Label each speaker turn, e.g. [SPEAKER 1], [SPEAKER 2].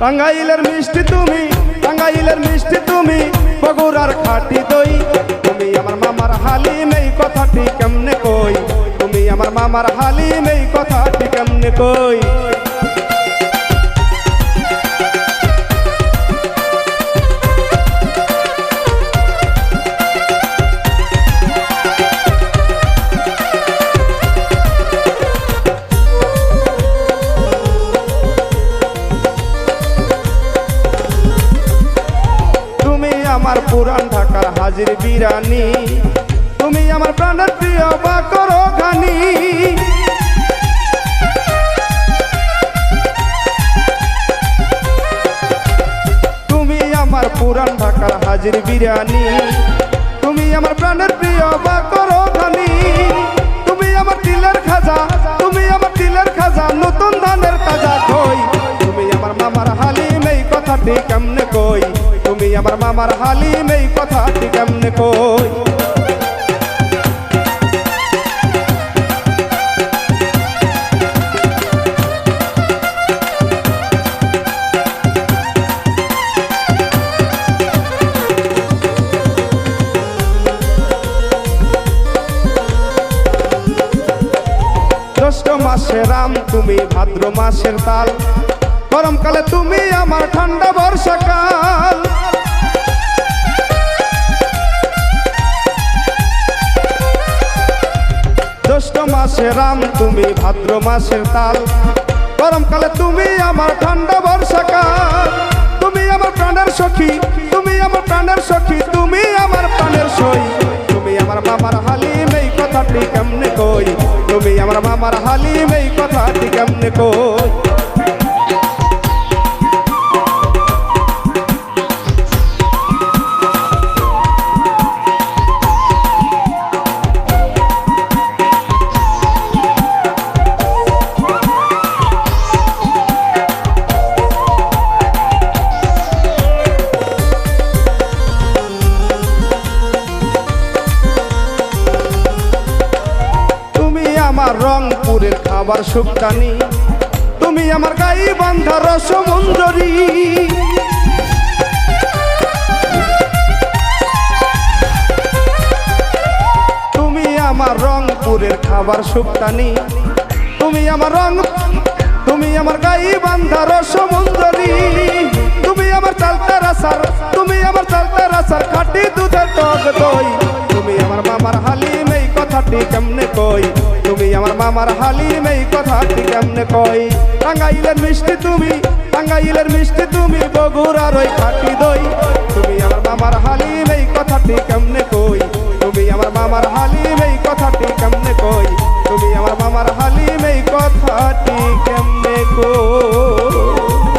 [SPEAKER 1] টাঙ্গাইলের মিষ্টি তুমি, টাঙ্গাইলের মিষ্টি তুমি, বগুড়ার খাটি দই। তুমি আমার মামার হালিম এই কথাটি কেমনে কই? তুমি আমার মামার হালিম এই কথাটি কেমনে কই? আমার পুরান ঢাকার হাজির বিরানি। তুমি আমার প্রাণের প্রিয় বা করো ঘানি। তুমি আমার পুরান ঢাকার হাজির বিরানি। তুমি আমার প্রাণের প্রিয় বা করো ঘানি। তুমি আমার তিলের খাজা, তুমি আমার তিলের খাজা, নতুন ধানের তাজা কই তুমি আমার মামার হালিম, এই কথাটি কেমনে আমার মামার হালিম এই কথাটি কেমনে কই? মাসে রাম, তুমি ভাদ্র মাসের তাল। গরমকালে তুমি আমার ঠান্ডা বর্ষাকাল। মাসে রাম, তুমি ভাদ্র মাসের তাল। গরমকালে তুমি আমার ঠান্ডা বর্ষাকাল। তুমি আমার প্রাণের সখী, তুমি আমার প্রাণের সখী, তুমি আমার প্রাণের সই। তুমি আমার মামার হালিম, এই কথাটি কেমনে কই? তুমি আমার মামার হালিম, এই কথাটি কেমনে কই? রংপুরের খাবার শুকানি তুমি আমার গাই বান্ধা রসমঞ্জরি। তুমি আমার রংপুরের খাবার শুকানি তুমি আমার রং তুমি আমার গাই বান্ধা আমার হালিম এই কথাটি কেমনে কই টাঙ্গাইলের মিষ্টি তুমি, টাঙ্গাইলের মিষ্টি তুমি, বগুড়ার ওই খাটি দই। তুমি আমার মামার হালিম এই কথাটি কেমনে কই তুমি আমার মামার হালিম এই কথাটি কেমনে কই তুমি আমার মামার হালিম এই কথাটি